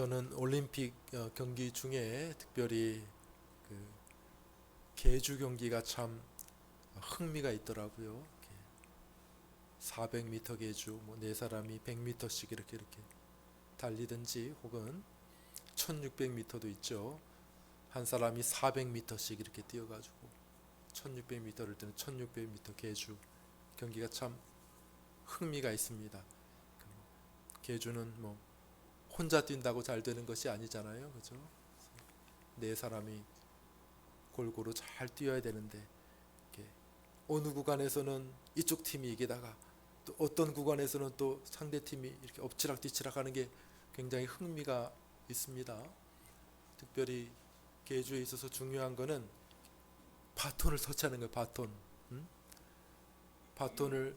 저는 올림픽 어, 경기 중에 특별히 그 계주 경기가 참 흥미가 있더라고요. 400m 계주 뭐네 사람이 100m씩 이렇게 이렇게 달리든지 혹은 1600m도 있죠. 한 사람이 400m씩 이렇게 뛰어 가지고 1600m를 뛰는 1600m 계주 경기가 참 흥미가 있습니다. 그 계주는 뭐 혼자 뛴다고 잘 되는 것이 아니잖아요, 그죠? 네 사람이 골고루 잘 뛰어야 되는데 어느 구간에서는 이쪽 팀이 이기다가 또 어떤 구간에서는 또 상대 팀이 이렇게 엎치락뒤치락 하는 게 굉장히 흥미가 있습니다. 특별히 계주에 있어서 중요한 거는 바톤을 터치하는 거예요. 바톤. 음? 바톤을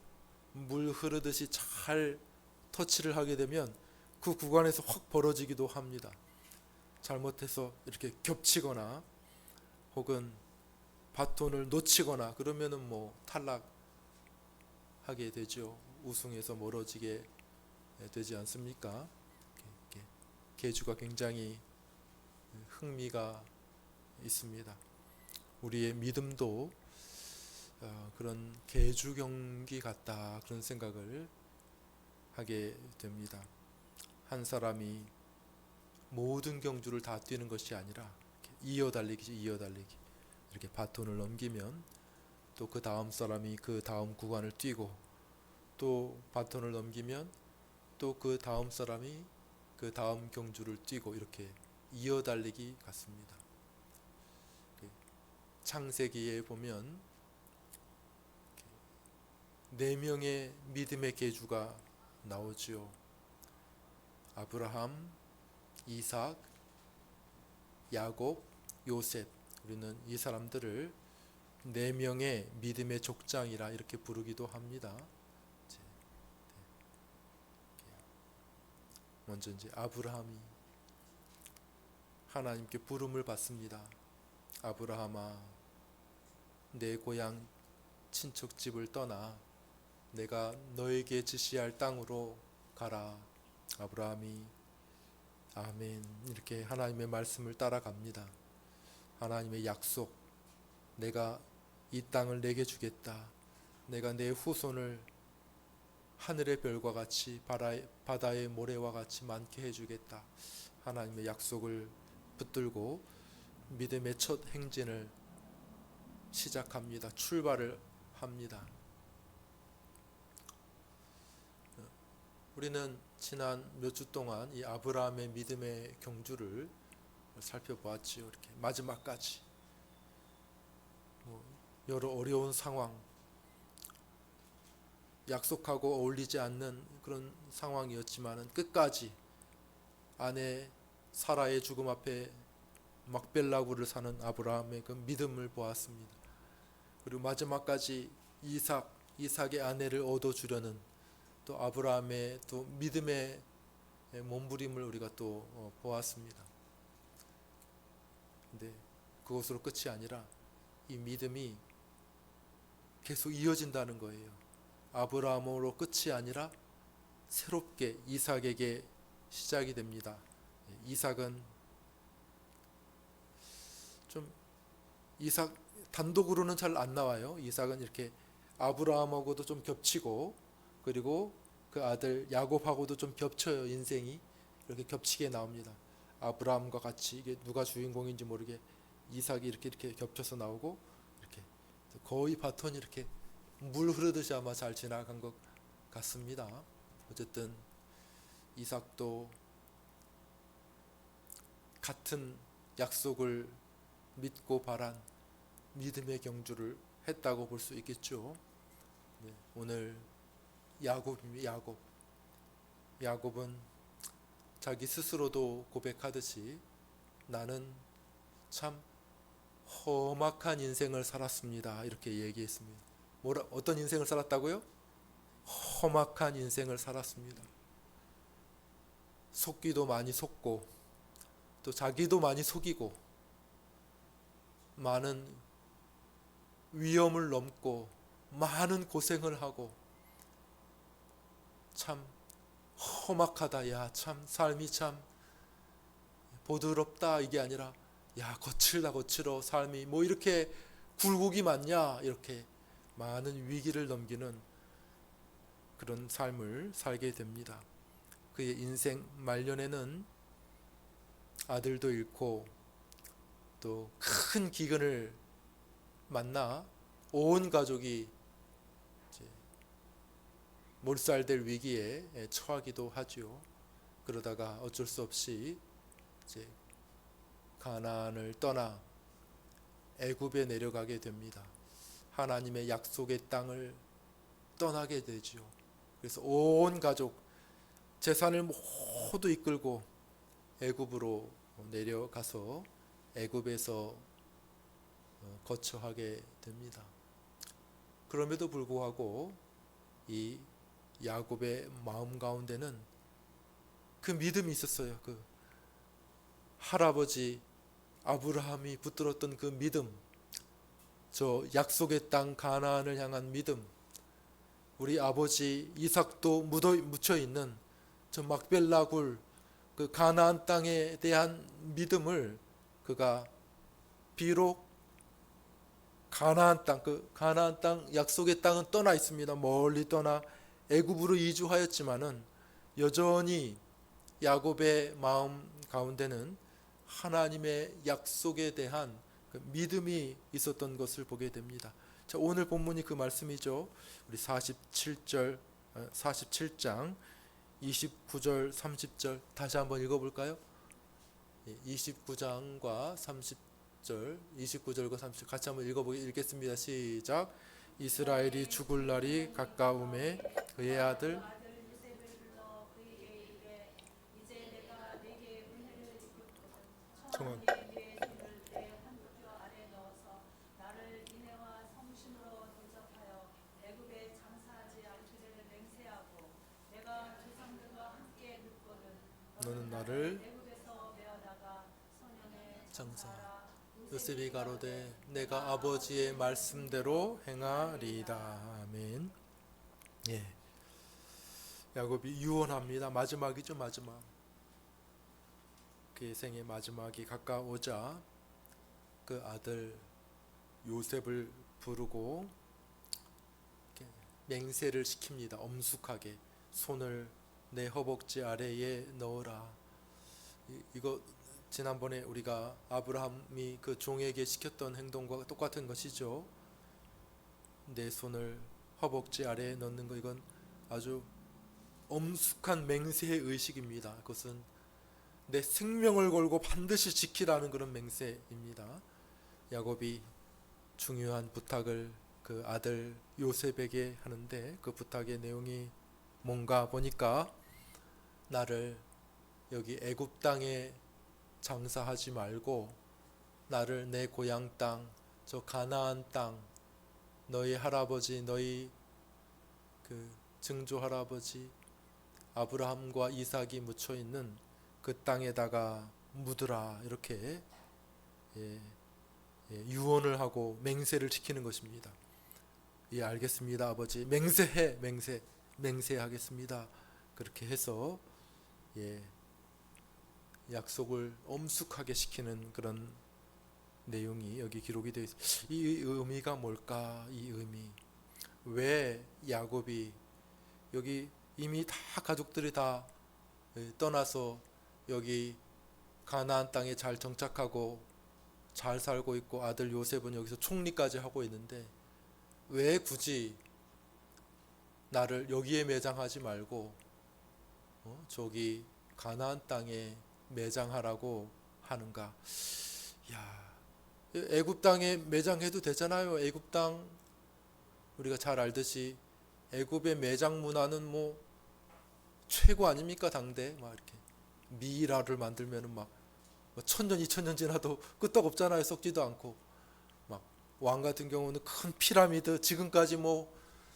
물 흐르듯이 잘 터치를 하게 되면 그 구간에서 확 벌어지기도 합니다. 잘못해서 이렇게 겹치거나 혹은 바톤을 놓치거나 그러면은 뭐 탈락하게 되죠. 우승에서 멀어지게 되지 않습니까? 계주가 굉장히 흥미가 있습니다. 우리의 믿음도 어, 그런 계주 경기 같다 그런 생각을 하게 됩니다. 한 사람이 모든 경주를 다 뛰는 것이 아니라 이어 달리기지 이어 달리기 이렇게 바톤을 넘기면 또 그 다음 사람이 그 다음 구간을 뛰고 또 바톤을 넘기면 또 그 다음 사람이 그 다음 경주를 뛰고 이렇게 이어 달리기 같습니다. 그 창세기에 보면 네 명의 믿음의 계주가 나오지요. 아브라함, 이삭, 야곱, 요셉. 우리는 이 사람들을 네 명의 믿음의 족장이라 이렇게 부르기도 합니다. 네. 먼저 이제 아브라함이 하나님께 부름을 받습니다. 아브라함아, 내 고향 친척 집을 떠나 내가 너에게 지시할 땅으로 가라. 아브라함이 아멘 이렇게 하나님의 말씀을 따라갑니다. 하나님의 약속 내가 이 땅을 내게 주겠다. 내가 내 후손을 하늘의 별과 같이 바다의 모래와 같이 많게 해주겠다. 하나님의 약속을 붙들고 믿음의 첫 행진을 시작합니다. 출발을 합니다. 우리는 지난 몇 주 동안 이 아브라함의 믿음의 경주를 살펴보았지요. 이렇게 마지막까지 뭐 여러 어려운 상황, 약속하고 어울리지 않는 그런 상황이었지만은 끝까지 아내 사라의 죽음 앞에 막벨라구를 사는 아브라함의 그 믿음을 보았습니다. 그리고 마지막까지 이삭 이삭의 아내를 얻어 주려는 또 아브라함의 또 믿음의 몸부림을 우리가 또 어, 보았습니다. 근데 그것으로 끝이 아니라 이 믿음이 계속 이어진다는 거예요. 아브라함으로 끝이 아니라 새롭게 이삭에게 시작이 됩니다. 이삭은 좀 이삭 단독으로는 잘 안 나와요. 이삭은 이렇게 아브라함하고도 좀 겹치고 그리고 그 아들 야곱하고도 좀 겹쳐요 인생이 이렇게 겹치게 나옵니다. 아브라함과 같이 이게 누가 주인공인지 모르게 이삭이 이렇게 이렇게 겹쳐서 나오고 이렇게 거의 바톤이 이렇게 물 흐르듯이 아마 잘 지나간 것 같습니다. 어쨌든 이삭도 같은 약속을 믿고 바란 믿음의 경주를 했다고 볼 수 있겠죠. 네, 오늘 야곱입니다. 야곱. 야곱은 자기 스스로도 고백하듯이 나는 참 험악한 인생을 살았습니다. 이렇게 얘기했습니다. 뭐라 어떤 인생을 살았다고요? 험악한 인생을 살았습니다. 속기도 많이 속고 또 자기도 많이 속이고 많은 위험을 넘고 많은 고생을 하고 참 험악하다. 야, 참 삶이 참 보드럽다 이게 아니라 야 거칠다 거칠어 삶이 뭐 이렇게 굴곡이 많냐 이렇게 많은 위기를 넘기는 그런 삶을 살게 됩니다. 그의 인생 말년에는 아들도 잃고 또 큰 기근을 만나 온 가족이 몰살될 위기에 처하기도 하지요. 그러다가 어쩔 수 없이 이제 가나안을 떠나 애굽에 내려가게 됩니다. 하나님의 약속의 땅을 떠나게 되지요. 그래서 온 가족 재산을 모두 이끌고 애굽으로 내려가서 애굽에서 어, 거처하게 됩니다. 그럼에도 불구하고 이 야곱의 마음 가운데는 그 믿음이 있었어요. 그 할아버지 아브라함이 붙들었던 그 믿음, 저 약속의 땅 가나안을 향한 믿음, 우리 아버지 이삭도 묻어 묻혀 있는 저 막벨라 굴 그 가나안 땅에 대한 믿음을 그가 비록 가나안 땅, 그 가나안 땅 약속의 땅은 떠나 있습니다. 멀리 떠나 애굽으로 이주하였지만은 여전히 야곱의 마음 가운데는 하나님의 약속에 대한 그 믿음이 있었던 것을 보게 됩니다. 자, 오늘 본문이 그 말씀이죠. 우리 47절 47장 29절 30절 다시 한번 읽어 볼까요? 29장과 30절 29절과 30절 같이 한번 읽어 보기 읽겠습니다. 시작. 이스라엘이 죽을 날이 가까움에 그의 아들 정원 너는 나를 장사 요셉이 가로되 내가 아버지의 말씀대로 행하리이다. 아멘. 예. 야곱이 유언합니다. 마지막이죠 마지막. 그의 생의 마지막이 가까오자 그 아들 요셉을 부르고 맹세를 시킵니다. 엄숙하게 손을 내 허벅지 아래에 넣어라. 이, 이거 지난번에 우리가 아브라함이 그 종에게 시켰던 행동과 똑같은 것이죠. 내 손을 허벅지 아래에 넣는 거 이건 아주 엄숙한 맹세의 의식입니다. 그것은 내 생명을 걸고 반드시 지키라는 그런 맹세입니다. 야곱이 중요한 부탁을 그 아들 요셉에게 하는데 그 부탁의 내용이 뭔가 보니까 나를 여기 애굽 땅에 장사하지 말고 나를 내 고향 땅, 저 가나안 땅, 너희 할아버지, 너희 그 증조 할아버지 아브라함과 이삭이 묻혀 있는 그 땅에다가 묻으라 이렇게 예, 예, 유언을 하고 맹세를 지키는 것입니다. 예, 알겠습니다, 아버지. 맹세해, 맹세, 맹세하겠습니다. 그렇게 해서 예, 약속을 엄숙하게 시키는 그런 내용이 여기 기록이 되어 있습니다. 이 의미가 뭘까? 이 의미. 왜 야곱이 여기 이미 다 가족들이 다 예, 떠나서 여기 가나안 땅에 잘 정착하고 잘 살고 있고 아들 요셉은 여기서 총리까지 하고 있는데 왜 굳이 나를 여기에 매장하지 말고 어? 저기 가나안 땅에 매장하라고 하는가? 야, 애굽 땅에 매장해도 되잖아요. 애굽 땅 우리가 잘 알듯이 애굽의 매장 문화는 뭐 최고 아닙니까 당대 막 이렇게 미이라를 만들면은 막뭐 천년 이천년 지나도 끄떡없잖아요 썩지도 않고 막 왕 같은 경우는 큰 피라미드 지금까지 뭐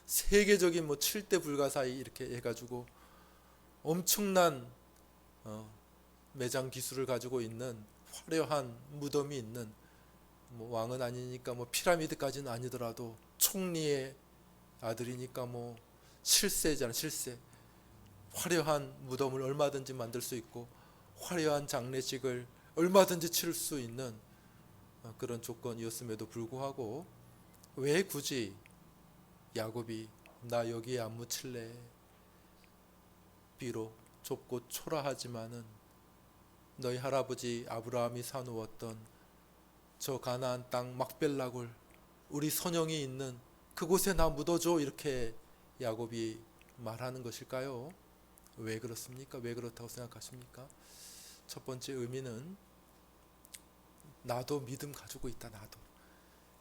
세계적인 뭐 7대 불가사의 이렇게 해가지고 엄청난 어, 매장 기술을 가지고 있는 화려한 무덤이 있는 뭐 왕은 아니니까 뭐 피라미드까지는 아니더라도 총리의 아들이니까 뭐 실세잖아 실세. 화려한 무덤을 얼마든지 만들 수 있고 화려한 장례식을 얼마든지 치를 수 있는 어, 그런 조건이었음에도 불구하고 왜 굳이 야곱이 나 여기에 안 묻힐래? 비록 좁고 초라하지만은 너희 할아버지 아브라함이 사놓았던 저 가나안 땅 막벨락을 우리 선영이 있는 그곳에 나 묻어줘 이렇게 야곱이 말하는 것일까요? 왜 그렇습니까? 왜 그렇다고 생각하십니까? 첫 번째 의미는 나도 믿음 가지고 있다 나도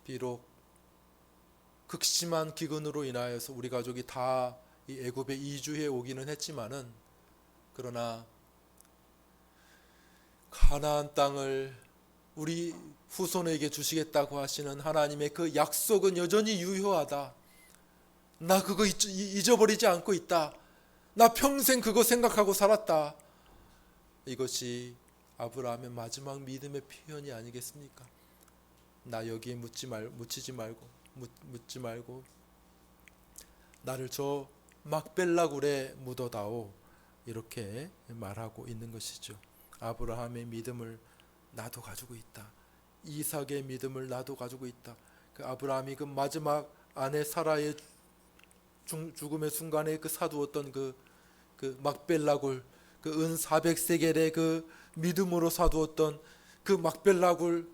비록 극심한 기근으로 인하여서 우리 가족이 다 이 애굽에 이주해 오기는 했지만은 그러나 가나안 땅을 우리 후손에게 주시겠다고 하시는 하나님의 그 약속은 여전히 유효하다. 나 그거 잊- 잊어버리지 않고 있다. 나 평생 그거 생각하고 살았다. 이것이 아브라함의 마지막 믿음의 표현이 아니겠습니까? 나 여기에 묻지 말 묻히지 말고 묻, 묻지 말고 나를 저 막벨라굴에 묻어다오 이렇게 말하고 있는 것이죠. 아브라함의 믿음을 나도 가지고 있다. 이삭의 믿음을 나도 가지고 있다. 그 아브라함이 그 마지막 아내 사라의 중, 죽음의 순간에 그 사두었던 그, 그 막벨라굴 그 은 400세겔의 그 믿음으로 사두었던 그 막벨라굴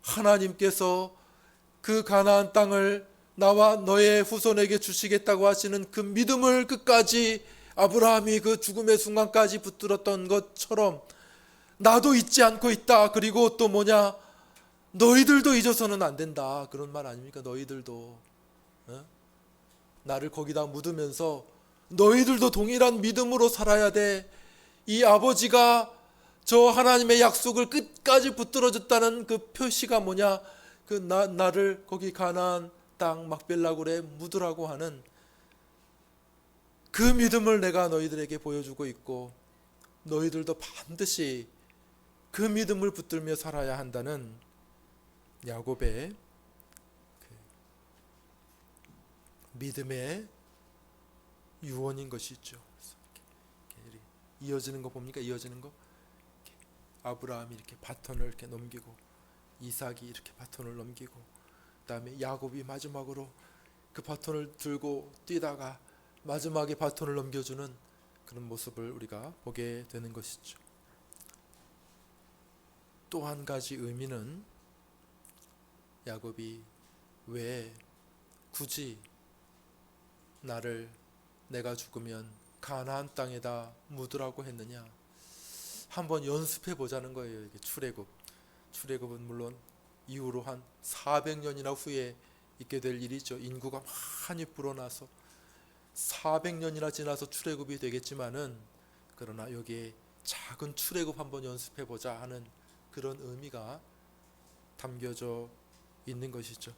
하나님께서 그 가나안 땅을 나와 너의 후손에게 주시겠다고 하시는 그 믿음을 끝까지 아브라함이 그 죽음의 순간까지 붙들었던 것처럼 나도 잊지 않고 있다. 그리고 또 뭐냐? 너희들도 잊어서는 안 된다. 그런 말 아닙니까? 너희들도 어? 나를 거기다 묻으면서 너희들도 동일한 믿음으로 살아야 돼. 이 아버지가 저 하나님의 약속을 끝까지 붙들어 줬다는 그 표시가 뭐냐? 그 나, 나를 거기 가나안 땅 막벨라굴에 묻으라고 하는 그 믿음을 내가 너희들에게 보여주고 있고 너희들도 반드시 그 믿음을 붙들며 살아야 한다는 야곱의 그 믿음의 유언인 것이죠. 이어지는 거 봅니까? 이어지는 거 아브라함이 이렇게 바톤을 이렇게 넘기고 이삭이 이렇게 바톤을 넘기고 그다음에 야곱이 마지막으로 그 바톤을 들고 뛰다가 마지막에 바톤을 넘겨주는 그런 모습을 우리가 보게 되는 것이죠. 또 한 가지 의미는 야곱이 왜 굳이 나를 내가 죽으면 가나안 땅에다 묻으라고 했느냐? 한번 연습해 보자는 거예요. 이게 출애굽. 출애굽은 물론 이후로 한 400년이나 후에 있게 될 일이죠. 인구가 많이 불어나서 400년이나 지나서 출애굽이 되겠지만은 그러나 여기에 작은 출애굽 한번 연습해 보자 하는 그런 의미가 담겨져 있는 것이죠.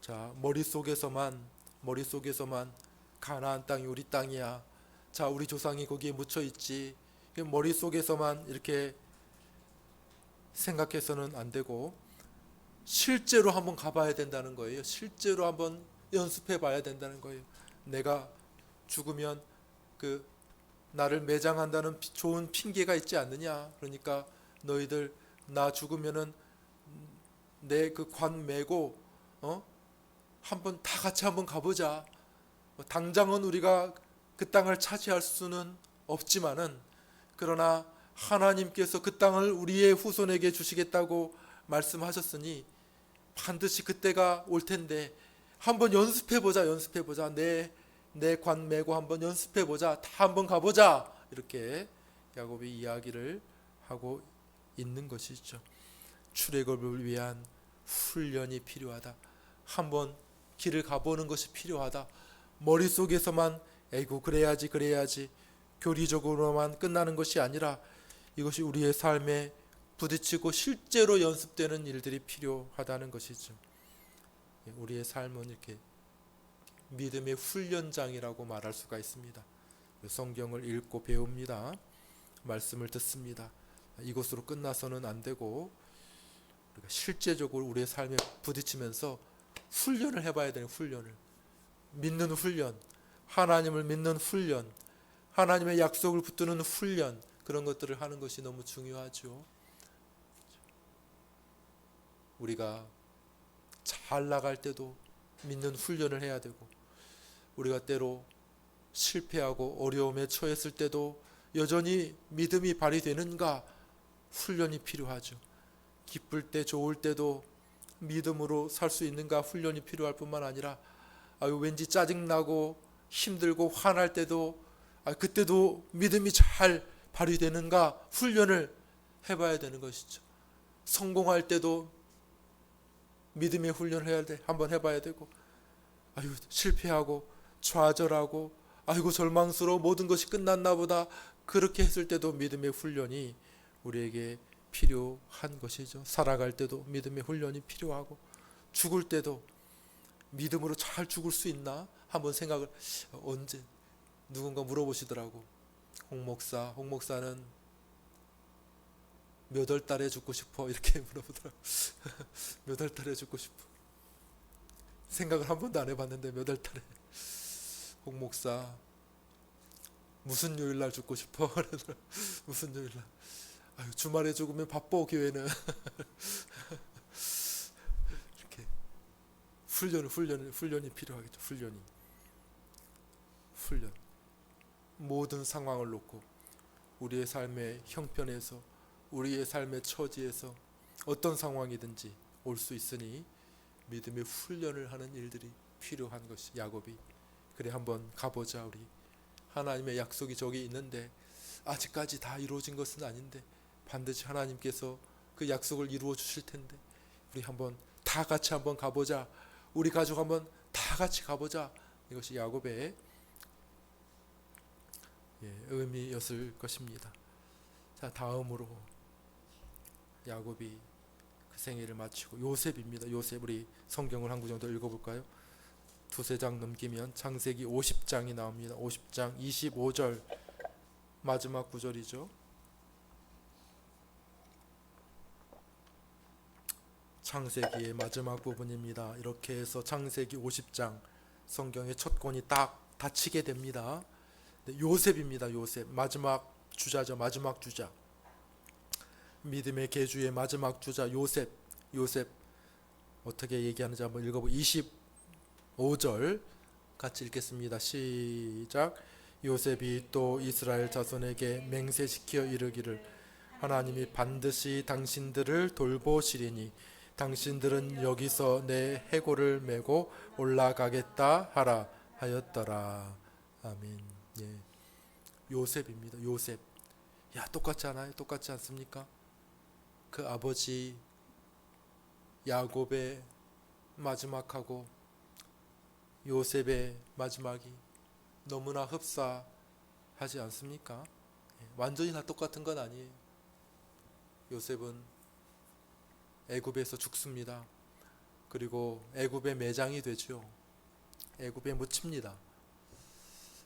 자, 머릿속에서만 머릿속에서만 가나안 땅이 우리 땅이야. 자, 우리 조상이 거기에 묻혀 있지. 그 머릿속에서만 이렇게 생각해서는 안 되고 실제로 한번 가봐야 된다는 거예요. 실제로 한번 연습해 봐야 된다는 거예요. 내가 죽으면 그 나를 매장한다는 피- 좋은 핑계가 있지 않느냐. 그러니까 너희들 나 죽으면은 내 그 관 메고 어? 한번 다 같이 한번 가보자. 뭐 당장은 우리가 그 땅을 차지할 수는 없지만은 그러나 하나님께서 그 땅을 우리의 후손에게 주시겠다고 말씀하셨으니 반드시 그때가 올 텐데 한번 연습해 보자 연습해 보자. 내 내 관 메고 한번 연습해 보자. 다 한번 가보자. 이렇게 야곱이 이야기를 하고 있는 것이죠 출애굽을 위한 훈련이 필요하다 한번 길을 가보는 것이 필요하다 머릿속에서만 에이구 그래야지 그래야지 교리적으로만 끝나는 것이 아니라 이것이 우리의 삶에 부딪히고 실제로 연습되는 일들이 필요하다는 것이죠. 예, 우리의 삶은 이렇게 믿음의 훈련장이라고 말할 수가 있습니다. 성경을 읽고 배웁니다. 말씀을 듣습니다. 이것으로 끝나서는 안 되고 우리가 실제적으로 우리의 삶에 부딪히면서 훈련을 해봐야 되는 훈련을 믿는 훈련, 하나님을 믿는 훈련, 하나님의 약속을 붙드는 훈련 그런 것들을 하는 것이 너무 중요하죠. 우리가 잘 나갈 때도 믿는 훈련을 해야 되고 우리가 때로 실패하고 어려움에 처했을 때도 여전히 믿음이 발휘되는가 훈련이 필요하죠. 기쁠 때 좋을 때도 믿음으로 살 수 있는가 훈련이 필요할 뿐만 아니라 아유 왠지 짜증 나고 힘들고 화날 때도 아 그때도 믿음이 잘 발휘되는가 훈련을 해봐야 되는 것이죠. 성공할 때도 믿음의 훈련을 해야 돼. 한번 해봐야 되고 아유 실패하고 좌절하고 아이고 절망스러워 모든 것이 끝났나 보다 그렇게 했을 때도 믿음의 훈련이 우리에게 필요한 것이죠. 살아갈 때도 믿음의 훈련이 필요하고 죽을 때도 믿음으로 잘 죽을 수 있나 한번 생각을 언제 누군가 물어보시더라고. 홍 목사, 홍 목사는 몇 월 달에 죽고 싶어 이렇게 물어보더라고. 몇 월 달에 죽고 싶어. 생각을 한 번도 안 해봤는데 몇 월 달에 홍 목사 무슨 요일 날 죽고 싶어 그러더라고. 무슨 요일 날. 아유 주말에 죽으면 바빠 교회는. 이렇게 훈련 훈련 훈련이 필요하겠죠. 훈련이. 훈련. 모든 상황을 놓고 우리의 삶의 형편에서 우리의 삶의 처지에서 어떤 상황이든지 올 수 있으니 믿음의 훈련을 하는 일들이 필요한 것이 야곱이. 그래 한번 가보자 우리. 하나님의 약속이 저기 있는데 아직까지 다 이루어진 것은 아닌데 반드시 하나님께서 그 약속을 이루어 주실 텐데 우리 한번 다 같이 한번 가보자 우리 가족 한번 다 같이 가보자 이것이 야곱의 예, 의미였을 것입니다. 자 다음으로 야곱이 그 생애를 마치고 요셉입니다. 요셉 우리 성경을 한구 정도 읽어볼까요? 두세 장 넘기면 창세기 50장이 나옵니다. 50장 25절 마지막 구절이죠. 창세기의 마지막 부분입니다. 이렇게 해서 창세기 50장 성경의 첫 권이 딱 닫히게 됩니다. 네, 요셉입니다. 요셉 마지막 주자죠. 마지막 주자. 믿음의 계주의 마지막 주자 요셉. 요셉 어떻게 얘기하는지 한번 읽어보. 25절 같이 읽겠습니다. 시작. 요셉이 또 이스라엘 자손에게 맹세시켜 이르기를 하나님이 반드시 당신들을 돌보시리니 당신들은 여기서 내 해골을 메고 올라가겠다 하라 하였더라. 아멘. 예. 요셉입니다. 요셉. 야, 똑같지 않아요? 똑같지 않습니까? 그 아버지 야곱의 마지막하고 요셉의 마지막이 너무나 흡사하지 않습니까? 예, 완전히 다 똑같은 건 아니에요. 요셉은 애굽에서 죽습니다. 그리고 애굽의 매장이 되죠. 애굽에 묻힙니다.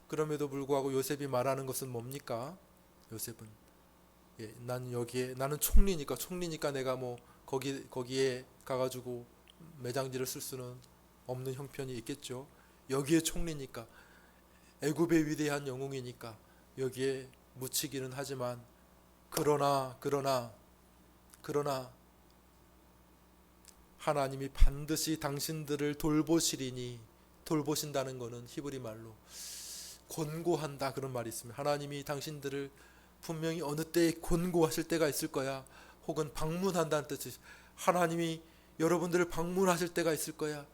그럼에도 불구하고 요셉이 말하는 것은 뭡니까? 요셉은 예, 난 여기에 나는 총리니까 총리니까 내가 뭐 거기 거기에 가가지고 매장지를 쓸 수는 없는 형편이 있겠죠. 여기에 총리니까 애굽의 위대한 영웅이니까 여기에 묻히기는 하지만 그러나 그러나 그러나 하나님이 반드시 당신들을 돌보시리니 돌보신다는 것은 히브리 말로 권고한다 그런 말이 있습니다. 하나님이 당신들을 분명히 어느 때에 권고하실 때가 있을 거야. 혹은 방문한다는 뜻이 하나님이 여러분들을 방문하실 때가 있을 거야.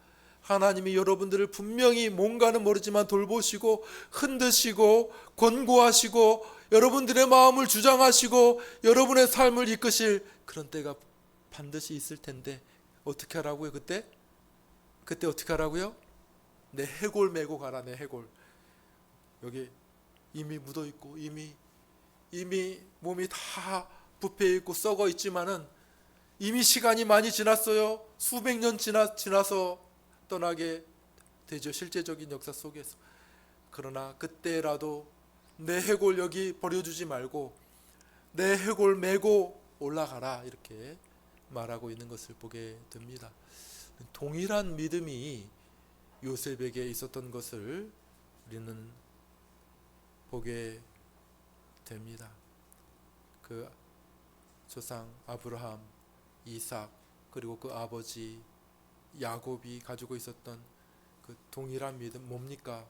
하나님이 여러분들을 분명히 뭔가는 모르지만 돌보시고 흔드시고 권고하시고 여러분들의 마음을 주장하시고 여러분의 삶을 이끄실 그런 때가 반드시 있을 텐데 어떻게 하라고요 그때? 그때 어떻게 하라고요? 내 해골 메고 가라 내 해골 여기 이미 묻어 있고 이미 이미 몸이 다 부패 있고 썩어 있지만은 이미 시간이 많이 지났어요 수백 년 지나 지나서 떠나게 되죠 실제적인 역사 속에서 그러나 그때라도 내 해골 여기 버려주지 말고 내 해골 메고 올라가라 이렇게 말하고 있는 것을 보게 됩니다. 동일한 믿음이 요셉에게 있었던 것을 우리는 보게 됩니다. 그 조상 아브라함, 이삭 그리고 그 아버지 야곱이 가지고 있었던 그 동일한 믿음 뭡니까?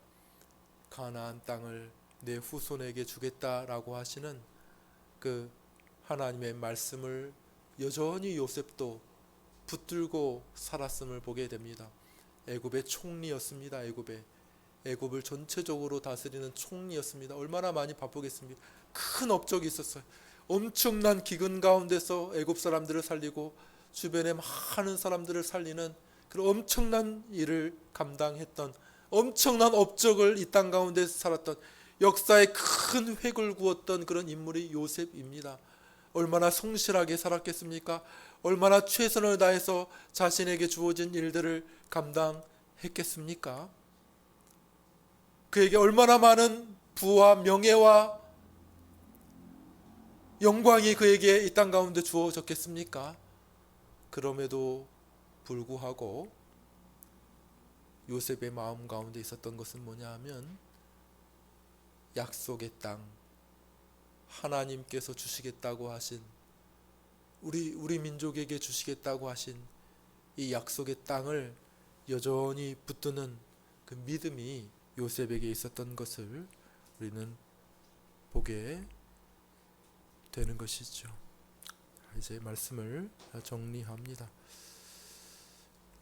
가나안 땅을 내 후손에게 주겠다라고 하시는 그 하나님의 말씀을 여전히 요셉도 붙들고 살았음을 보게 됩니다. 애굽의 총리였습니다. 애굽의 애굽을 전체적으로 다스리는 총리였습니다. 얼마나 많이 바쁘겠습니까? 큰 업적이 있었어요. 엄청난 기근 가운데서 애굽 사람들을 살리고 주변에 많은 사람들을 살리는 그런 엄청난 일을 감당했던 엄청난 업적을 이 땅 가운데서 살았던 역사의 큰 획을 구웠던 그런 인물이 요셉입니다. 얼마나 성실하게 살았겠습니까? 얼마나 최선을 다해서 자신에게 주어진 일들을 감당했겠습니까? 그에게 얼마나 많은 부와 명예와 영광이 그에게 이 땅 가운데 주어졌겠습니까? 그럼에도 불구하고 요셉의 마음 가운데 있었던 것은 뭐냐 하면 약속의 땅 하나님께서 주시겠다고 하신 우리 우리 민족에게 주시겠다고 하신 이 약속의 땅을 여전히 붙드는 그 믿음이 요셉에게 있었던 것을 우리는 보게 되는 것이죠. 이제 말씀을 정리합니다.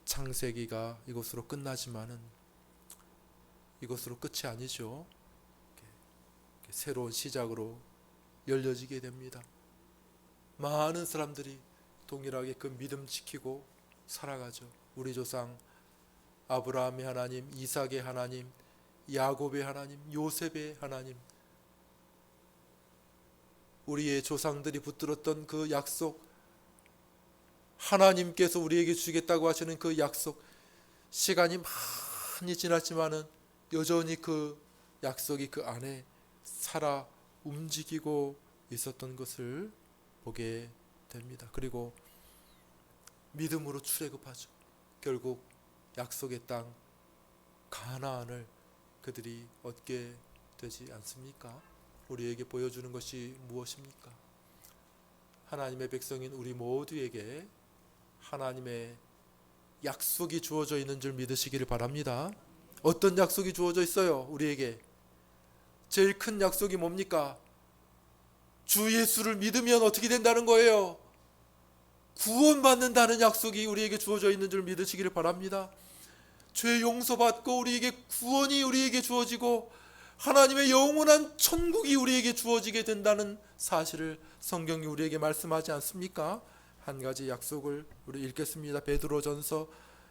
창세기가 이것으로 끝나지만은 이것으로 끝이 아니죠. 새로운 시작으로 열려지게 됩니다. 많은 사람들이 동일하게 그 믿음 지키고 살아가죠. 우리 조상 아브라함의 하나님, 이삭의 하나님, 야곱의 하나님, 요셉의 하나님, 우리의 조상들이 붙들었던 그 약속, 하나님께서 우리에게 주겠다고 하시는 그 약속, 시간이 많이 지났지만은 여전히 그 약속이 그 안에 살아 움직이고 있었던 것을 보게 됩니다. 그리고 믿음으로 출애굽하죠. 결국 약속의 땅 가나안을 그들이 얻게 되지 않습니까? 우리에게 보여주는 것이 무엇입니까? 하나님의 백성인 우리 모두에게 하나님의 약속이 주어져 있는 줄 믿으시기를 바랍니다. 어떤 약속이 주어져 있어요? 우리에게 제일 큰 약속이 뭡니까? 주 예수를 믿으면 어떻게 된다는 거예요? 구원받는다는 약속이 우리에게 주어져 있는 줄 믿으시기를 바랍니다. 죄 용서받고 우리에게 구원이 우리에게 주어지고 하나님의 영원한 천국이 우리에게 주어지게 된다는 사실을 성경이 우리에게 말씀하지 않습니까? 한 가지 약속을 우리 읽겠습니다. 베드로전서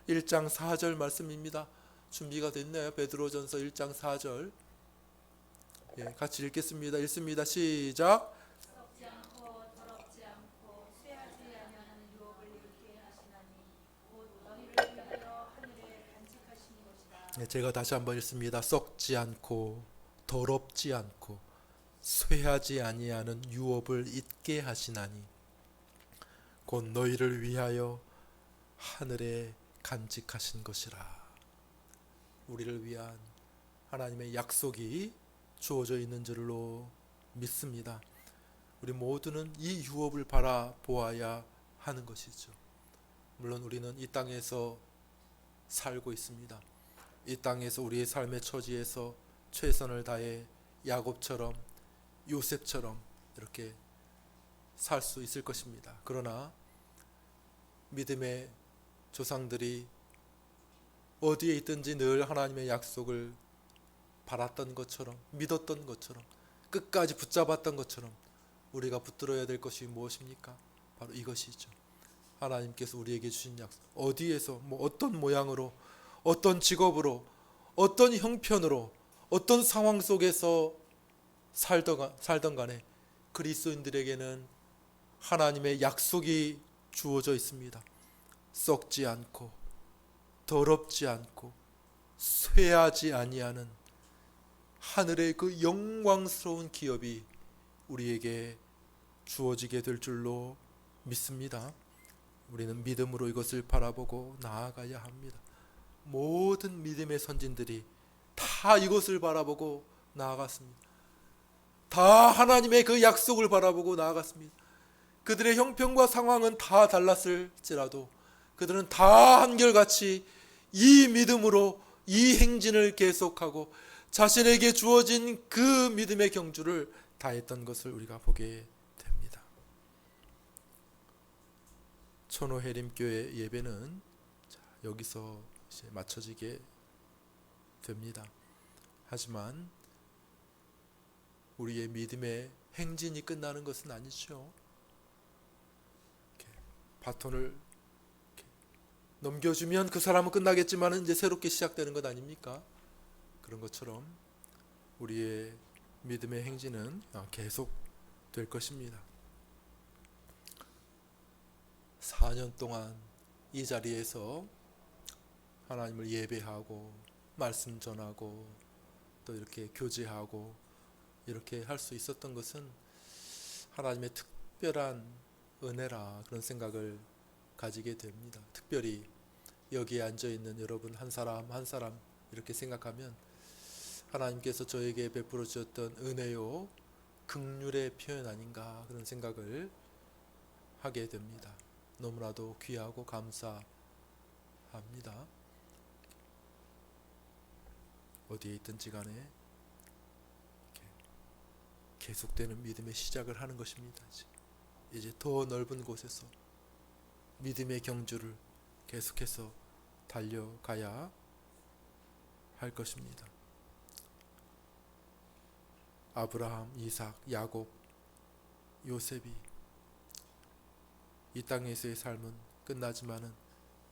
1장 4절 말씀입니다. 준비가 됐나요? 베드로전서 1장 4절. 예, 같이 읽겠습니다. 읽습니다. 시작. 네, 제가 다시 한번 읽습니다. 썩지 않고 더럽지 않고 쇠하지 아니하는 유업을 잊게 하시나니 곧 너희를 위하여 하늘에 간직하신 것이라. 우리를 위한 하나님의 약속이 주어져 있는 줄로 믿습니다. 우리 모두는 이 유업을 바라보아야 하는 것이죠. 물론 우리는 이 땅에서 살고 있습니다. 이 땅에서 우리의 삶의 처지에서 최선을 다해 야곱처럼 요셉처럼 이렇게 살 수 있을 것입니다. 그러나 믿음의 조상들이 어디에 있든지 늘 하나님의 약속을 바랐던 것처럼 믿었던 것처럼 끝까지 붙잡았던 것처럼 우리가 붙들어야 될 것이 무엇입니까? 바로 이것이죠. 하나님께서 우리에게 주신 약속. 어디에서 뭐 어떤 모양으로 어떤 직업으로 어떤 형편으로 어떤 상황 속에서 살던, 살던 간에 그리스도인들에게는 하나님의 약속이 주어져 있습니다. 썩지 않고 더럽지 않고 쇠하지 아니하는 하늘의 그 영광스러운 기업이 우리에게 주어지게 될 줄로 믿습니다. 우리는 믿음으로 이것을 바라보고 나아가야 합니다. 모든 믿음의 선진들이 다 이것을 바라보고 나아갔습니다. 다 하나님의 그 약속을 바라보고 나아갔습니다. 그들의 형편과 상황은 다 달랐을지라도 그들은 다 한결같이 이 믿음으로 이 행진을 계속하고 자신에게 주어진 그 믿음의 경주를 다했던 것을 우리가 보게 됩니다. 천호해림교회 예배는 자, 여기서 마쳐지게 됩니다. 하지만 우리의 믿음의 행진이 끝나는 것은 아니죠. 바톤을 넘겨주면 그 사람은 끝나겠지만 이제 새롭게 시작되는 것 아닙니까? 그런 것처럼 우리의 믿음의 행진은 계속 될 것입니다. 4년 동안 이 자리에서 하나님을 예배하고 말씀 전하고 또 이렇게 교제하고 이렇게 할 수 있었던 것은 하나님의 특별한 은혜라 그런 생각을 가지게 됩니다. 특별히 여기에 앉아 있는 여러분 한 사람 한 사람 이렇게 생각하면 하나님께서 저에게 베풀어 주셨던 은혜요 극률의 표현 아닌가 그런 생각을 하게 됩니다. 너무나도 귀하고 감사합니다. 어디에 있든지 간에 계속되는 믿음의 시작을 하는 것입니다. 이제 더 넓은 곳에서 믿음의 경주를 계속해서 달려가야 할 것입니다. 아브라함, 이삭, 야곱, 요셉이 이 땅에서의 삶은 끝나지만은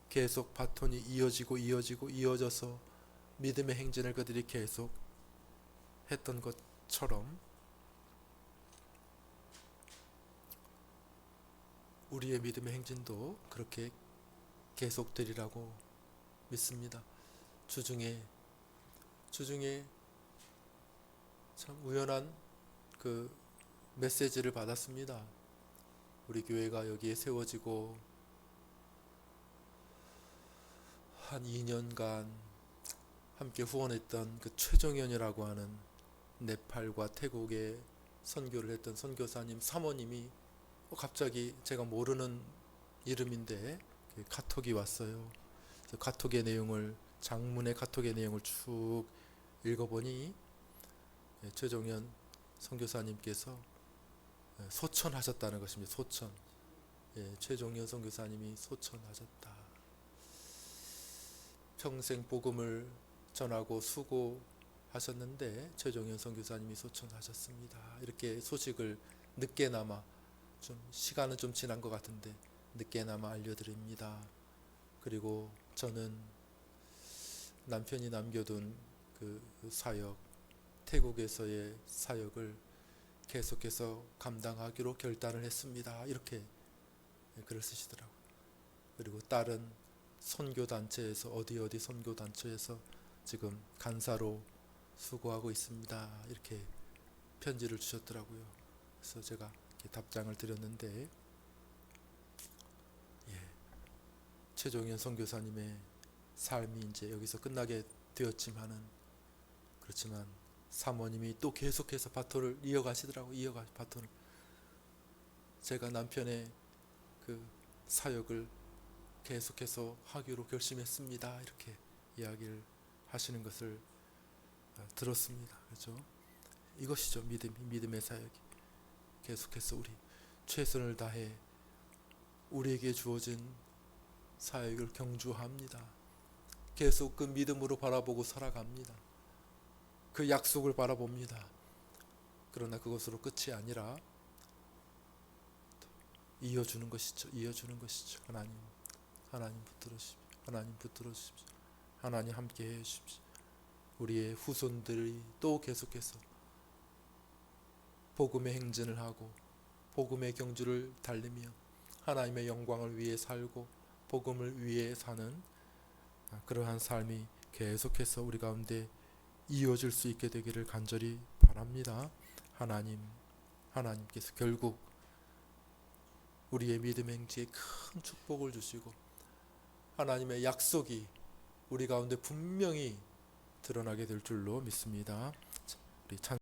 계속 바톤이 이어지고 이어지고 이어져서 믿음의 행진을 그들이 계속 했던 것처럼 우리의 믿음의 행진도 그렇게 계속되리라고 믿습니다. 주중에 주중에 참 우연한 그 메시지를 받았습니다. 우리 교회가 여기에 세워지고 한 2년간 함께 후원했던 그 최정현이라고 하는 네팔과 태국에 선교를 했던 선교사님 사모님이 어, 갑자기 제가 모르는 이름인데 그 카톡이 왔어요. 카톡의 내용을 장문의 카톡의 내용을 쭉 읽어보니 예, 최종현 선교사님께서 예, 소천하셨다는 것입니다. 소천. 예, 최종현 선교사님이 소천하셨다. 평생 복음을 전하고 수고하셨는데 최종현 선교사님이 소천하셨습니다. 이렇게 소식을 늦게나마 좀 시간은 좀 지난 것 같은데 늦게나마 알려드립니다. 그리고 저는 남편이 남겨둔 그 사역 태국에서의 사역을 계속해서 감당하기로 결단을 했습니다. 이렇게 글을 쓰시더라고요. 그리고 다른 선교 단체에서 어디 어디 선교 단체에서 지금 간사로 수고하고 있습니다. 이렇게 편지를 주셨더라고요. 그래서 제가 답장을 드렸는데 예, 최종현 선교사님의 삶이 이제 여기서 끝나게 되었지만은 그렇지만 사모님이 또 계속해서 바톤을 이어가시더라고 이어가 바톤을 제가 남편의 그 사역을 계속해서 하기로 결심했습니다. 이렇게 이야기를 하시는 것을 어, 들었습니다. 그렇죠? 이것이죠 믿음 믿음의 사역이. 계속해서 우리 최선을 다해 우리에게 주어진 사역을 경주합니다. 계속 그 믿음으로 바라보고 살아갑니다. 그 약속을 바라봅니다. 그러나 그것으로 끝이 아니라 이어주는 것이죠. 이어주는 것이죠. 하나님, 하나님 붙들어 주십시오. 하나님 붙들어 주십시오. 하나님 함께 해 주십시오. 우리의 후손들이 또 계속해서 복음의 행진을 하고 복음의 경주를 달리며 하나님의 영광을 위해 살고 복음을 위해 사는 그러한 삶이 계속해서 우리 가운데 이어질 수 있게 되기를 간절히 바랍니다. 하나님, 하나님께서 결국 우리의 믿음 행지에 큰 축복을 주시고 하나님의 약속이 우리 가운데 분명히 드러나게 될 줄로 믿습니다. 우리 찬